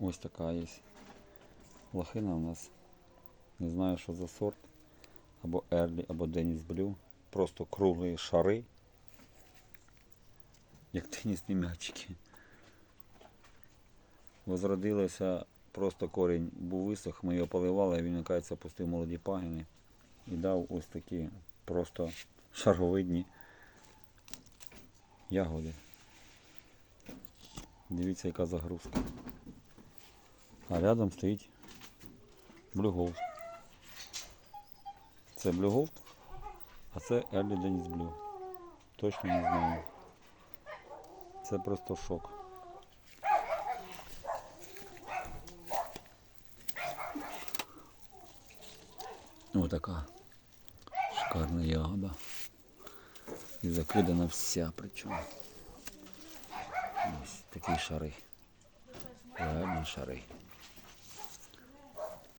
Ось така є. Лохина у нас. Не знаю, що за сорт. Або Ерлі, або Деніс Блю. Просто круглі шари. Як тенісні м'ячики. Возродилося, просто корінь був висох, ми його поливали, він, оказується, пустив молоді пагіни і дав ось такі просто шаровидні ягоди. Дивіться, яка загрузка. А рядом стоїть Gold. Це Gold, а це Early Dennis Blue. Точно не знаю. Це просто шок. Ось така шикарна ягода. І закидана вся причому. Ось такі шари. Реальні шари.